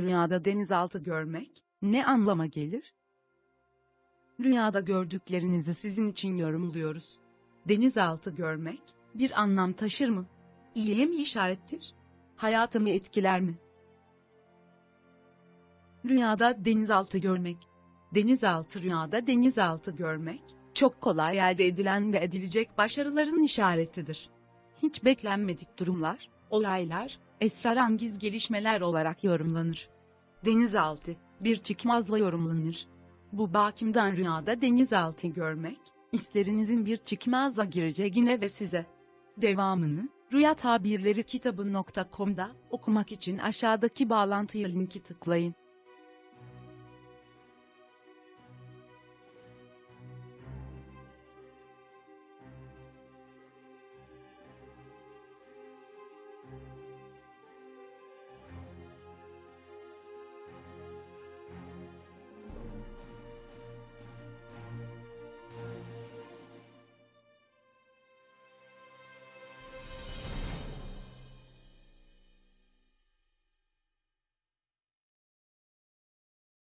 Rüyada denizaltı görmek ne anlama gelir? Rüyada gördüklerinizi sizin için yorumluyoruz. Denizaltı görmek bir anlam taşır mı? İyiye mi işarettir? Hayatımı etkiler mi? Rüyada denizaltı görmek. Denizaltı rüyada denizaltı görmek çok kolay elde edilen ve edilecek başarıların işaretidir. Hiç beklenmedik durumlar, olaylar, esrarengiz gelişmeler olarak yorumlanır. Denizaltı, bir çıkmazla yorumlanır. Bu bakimden rüyada denizaltı görmek, hislerinizin bir çıkmaza gireceğine ve size devamını, Rüya Tabirleri kitabı.com'da okumak için aşağıdaki bağlantıya linki tıklayın.